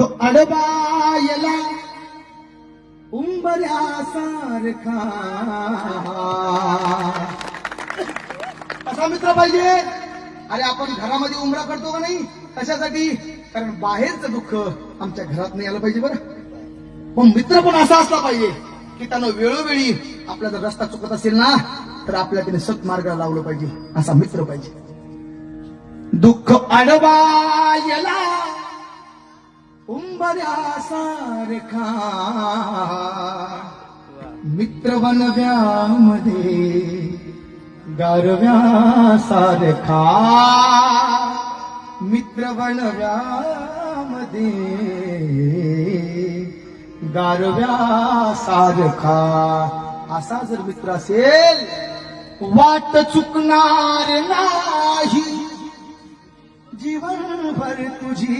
तो अडबायला उंबऱ्यासारखा असा मित्र पाहिजे? अरे आपण घरामध्ये उमरा करतो का नाही? कशासाठी? कारण बाहेरचं दुःख आमच्या घरात नाही आलं पाहिजे बरं. पण मित्र पण असा असला पाहिजे की त्यानं वेळोवेळी आपला जर रस्ता चुकत असेल ना तर आपल्या त्याने सत्मार्गाला लावलं पाहिजे. असा मित्र पाहिजे. दुःख अडवायला उंबऱ्यासारखा मित्र बनव्यामध्ये गारव्यासारखा. मित्र बनव्यामध्ये गारव्यासारखा. असा जर मित्र असेल वाट चुकणार नाही. जीवनभर तुझी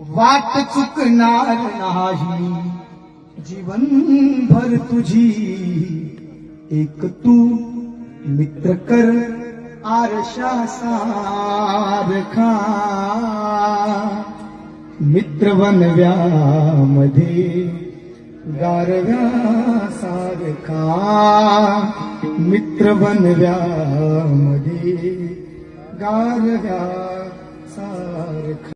वाट चुकणार नाही. जीवनभर तुझी एक तू मित्र कर आरशा सारखा मित्र बनव्यामध्ये गारव्या सारखा मित्र बनव्यामध्ये गारव्या सारखा